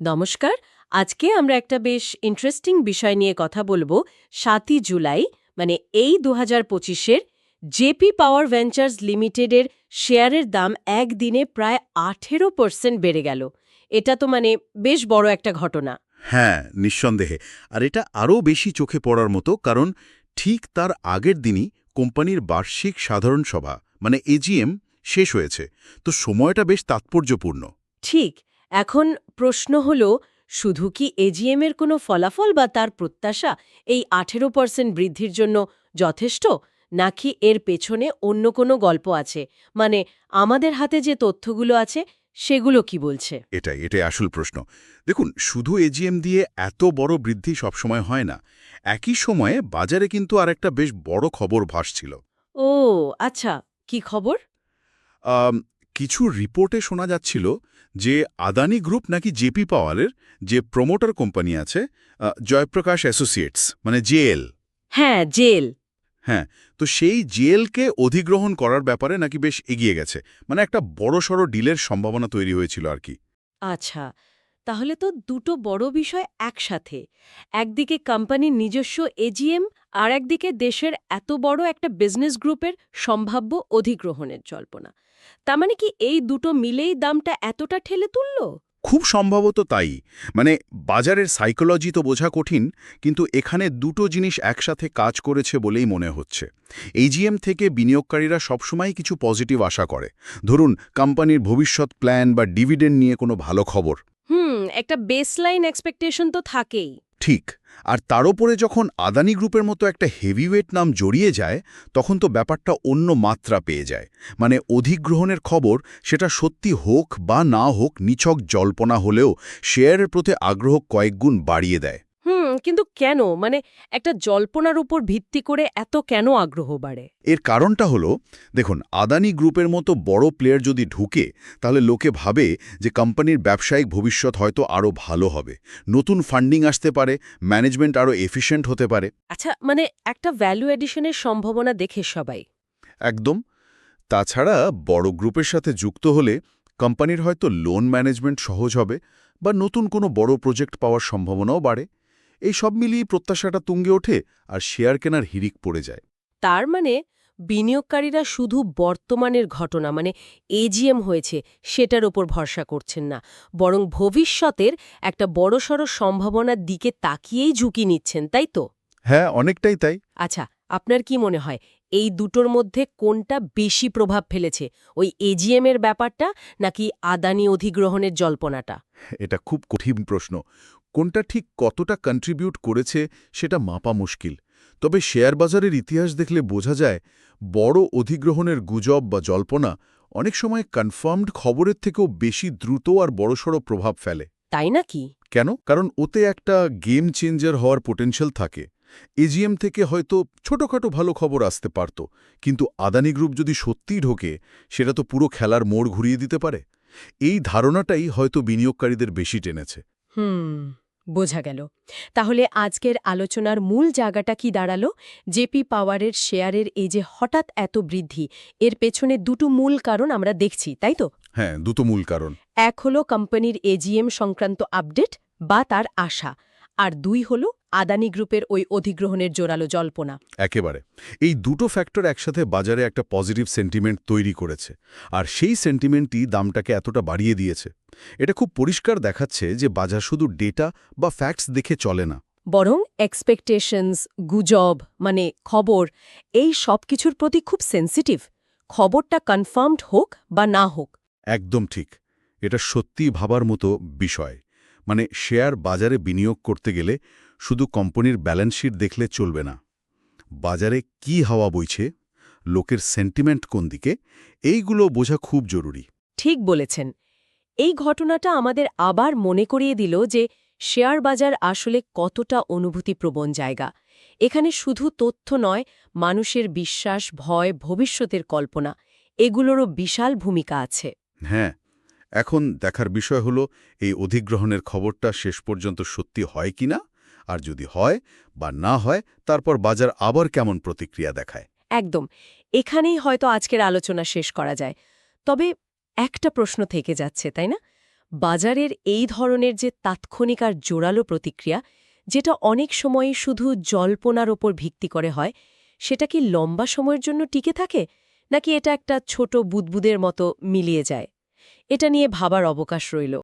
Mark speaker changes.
Speaker 1: নমস্কার আজকে আমরা একটা বেশ ইন্টারেস্টিং বিষয় নিয়ে কথা বলব সাতই জুলাই মানে এই দু হাজার পঁচিশের জেপি পাওয়ার ভেঞ্চার্স লিমিটেডের শেয়ারের দাম একদিনে প্রায় আঠেরো পার্সেন্ট বেড়ে গেল। এটা তো মানে বেশ বড় একটা ঘটনা।
Speaker 2: হ্যাঁ নিঃসন্দেহে। আর এটা আরও বেশি চোখে পড়ার মতো কারণ ঠিক তার আগের দিনই কোম্পানির বার্ষিক সাধারণ সভা মানে এজিএম শেষ হয়েছে। তো সময়টা বেশ তাৎপর্যপূর্ণ।
Speaker 1: ঠিক এখন প্রশ্ন হল শুধু কি এজিএম এর কোনো ফলাফল বা তার প্রত্যাশা এই আঠেরো পার্সেন্ট বৃদ্ধির জন্য যথেষ্ট? নাকি এর পেছনে অন্য কোনো গল্প আছে? মানে আমাদের হাতে যে তথ্যগুলো আছে সেগুলো কি বলছে?
Speaker 2: এটাই এটাই আসল প্রশ্ন। দেখুন শুধু এজিএম দিয়ে এত বড় বৃদ্ধি সবসময় হয় না। একই সময়ে বাজারে কিন্তু আর একটা বেশ বড় খবর ভাসছিল।
Speaker 1: ও আচ্ছা কি খবর?
Speaker 2: কিছু রিপোর্টে শোনা যাচ্ছিল যে আদানি গ্রুপ নাকি জেপি পাওয়ারের যে প্রমোটার কোম্পানি আছে জয়প্রকাশ অ্যাসোসিয়েটস মানে জেএল।
Speaker 1: হ্যাঁ জেল
Speaker 2: হ্যাঁ তো সেই জেলকে অধিগ্রহণ করার ব্যাপারে নাকি বেশ এগিয়ে গেছে। মানে একটা বড়সড় ডিলের সম্ভাবনা তৈরি হয়েছিল আর কি।
Speaker 1: আচ্ছা তাহলে তো দুটো বড় বিষয় একসাথে। একদিকে কোম্পানির নিজস্ব এজিএম আর একদিকে দেশের এত বড় একটা বিজনেস গ্রুপের সম্ভাব্য অধিগ্রহণের জল্পনা। তার মানে কি এই দুটো মিলেই দামটা এতটা ঠেলে তুলল?
Speaker 2: খুব সম্ভবত তাই। মানে বাজারের সাইকোলজি তো বোঝা কঠিন কিন্তু এখানে দুটো জিনিস একসাথে কাজ করেছে বলেই মনে হচ্ছে। এইজিএম থেকে বিনিয়োগকারীরা সবসময় কিছু পজিটিভ আশা করে। ধরুন কোম্পানির ভবিষ্যৎ প্ল্যান বা ডিভিডেন্ড নিয়ে কোনো ভালো খবর।
Speaker 1: হুম একটা বেসলাইন এক্সপেকটেশন তো থাকেই।
Speaker 2: ঠিক, আর তার ওপরে যখন আদানি গ্রুপের মতো একটা হেভিওয়েট নাম জড়িয়ে যায়, তখন তো ব্যাপারটা অন্য মাত্রা পেয়ে যায়। মানে অধিগ্রহণের খবর সেটা সত্যি হোক বা না হোক নিছক জল্পনা হলেও শেয়ারের প্রতি আগ্রহ কয়েকগুণ বাড়িয়ে দেয়।
Speaker 1: কিন্তু কেন? মানে একটা জল্পনার উপর ভিত্তি করে এত কেন আগ্রহ বাড়ে?
Speaker 2: এর কারণটা হলো দেখুন আদানি গ্রুপের মতো বড় প্লেয়ার যদি ঢুকে তাহলে লোকে ভাবে যে কোম্পানির ব্যবসায়িক ভবিষ্যৎ হয়তো আরও ভালো হবে। নতুন ফান্ডিং আসতে পারে ম্যানেজমেন্ট আরও এফিশিয়েন্ট হতে পারে।
Speaker 1: আচ্ছা মানে একটা ভ্যালু এডিশনের সম্ভাবনা দেখে সবাই।
Speaker 2: একদম। তাছাড়া বড় গ্রুপের সাথে যুক্ত হলে কোম্পানির হয়তো লোন ম্যানেজমেন্ট সহজ হবে বা নতুন কোনো বড় প্রজেক্ট পাওয়ার সম্ভাবনাও বাড়ে। এই সব মিলিয়ে প্রত্যাশাটা তুঙ্গে ওঠে আর শেয়ার কেনার হিরিক পড়ে যায়।
Speaker 1: তার মানে বিনিয়োগকারীরা শুধু বর্তমানের ঘটনা মানে এজিএম হয়েছে সেটার ওপর ভরসা করছেন না। বরং ভবিষ্যতের একটা বড়সড় সম্ভাবনার দিকে তাকিয়েই ঝুঁকি নিচ্ছেন তাই তো?
Speaker 2: হ্যাঁ অনেকটাই তাই।
Speaker 1: আচ্ছা আপনার কি মনে হয় এই দুটোর মধ্যে কোনটা বেশি প্রভাব ফেলেছে? ওই এজিএম এর ব্যাপারটা নাকি আদানি অধিগ্রহণের জল্পনাটা?
Speaker 2: এটা খুব কঠিন প্রশ্ন। কোনটা ঠিক কতটা কন্ট্রিবিউট করেছে সেটা মাপা মুশকিল। তবে শেয়ার বাজারের ইতিহাস দেখলে বোঝা যায় বড় অধিগ্রহণের গুজব বা জল্পনা অনেক সময় কনফার্মড খবরের থেকেও বেশি দ্রুত আর বড়সড় প্রভাব ফেলে।
Speaker 1: তাই নাকি?
Speaker 2: কেন? কারণ ওতে একটা গেম চেঞ্জার হওয়ার পোটেনশিয়াল থাকে। এজিএম থেকে হয়তো ছোটখাটো ভালো খবর আসতে পারত কিন্তু আদানি গ্রুপ যদি সত্যিই ঢোকে সেটা তো পুরো খেলার মোড় ঘুরিয়ে দিতে পারে। এই ধারণাটাই হয়তো বিনিয়োগকারীদের বেশি টেনেছে।
Speaker 1: হুম। বোঝা গেল। তাহলে আজকের আলোচনার মূল জায়গাটা কি দাঁড়াল? জেপি পাওয়ারের শেয়ারের এই যে হঠাৎ এত বৃদ্ধি এর পেছনে দুটো মূল কারণ আমরা দেখছি তাই তো?
Speaker 2: হ্যাঁ দুটো মূল কারণ।
Speaker 1: এক হলো কোম্পানির এজিএম সংক্রান্ত আপডেট বা তার আশা আর দুই হলো আদানি গ্রুপের ওই অধিগ্রহণের জোরালো জল্পনা।
Speaker 2: একেবারে। এই দুটো ফ্যাক্টর একসাথে বাজারে একটা পজিটিভ সেন্টিমেন্ট তৈরি করেছে আর সেই সেন্টিমেন্টই দামটাকে এতটা বাড়িয়ে দিয়েছে। এটা খুব পরিষ্কার দেখাচ্ছে যে বাজার শুধু ডেটা বা ফ্যাক্টস দেখে চলে না।
Speaker 1: বরং এক্সপেকটেশনস গুজব মানে খবর এই সব কিছুর প্রতি খুব সেন্সিটিভ খবরটা কনফার্মড হোক বা না হোক।
Speaker 2: একদম ঠিক। এটা সত্যি ভাবার মতো বিষয়। মানে শেয়ার বাজারে বিনিয়োগ করতে গেলে শুধু কোম্পানির ব্যালেন্স শিট দেখলে চলবে না। বাজারে কি হাওয়া বইছে লোকের সেন্টিমেন্ট কোন দিকে এইগুলো বোঝা খুব জরুরি।
Speaker 1: ঠিক বলেছেন। এই ঘটনাটা আমাদের আবার মনে করিয়ে দিল যে শেয়ার বাজার আসলে কতটা অনুভূতিপ্রবণ জায়গা। এখানে শুধু তথ্য নয় মানুষের বিশ্বাস ভয় ভবিষ্যতের কল্পনা এগুলোরও বিশাল ভূমিকা আছে।
Speaker 2: হ্যাঁ এখন দেখার বিষয় হলো এই অধিগ্রহণের খবরটা শেষ পর্যন্ত সত্যি হয় কিনা? আর যদি হয় বা না হয়, তারপর বাজার আবার কেমন প্রতিক্রিয়া দেখায়?
Speaker 1: একদম। এখানেই হয়তো আজকের আলোচনা শেষ করা যায়। তবে একটা প্রশ্ন থেকে যাচ্ছে, তাই না? বাজারের এই ধরনের যে তাৎক্ষণিক আর জোরালো প্রতিক্রিয়া, যেটা অনেক সময় শুধু জল্পনার ওপর ভিত্তি করে হয়, সেটা কি লম্বা সময়ের জন্য টিকে থাকে? নাকি এটা একটা ছোট বুদবুদের মতো মিলিয়ে যায়? এটা নিয়ে ভাবার অবকাশ রইল।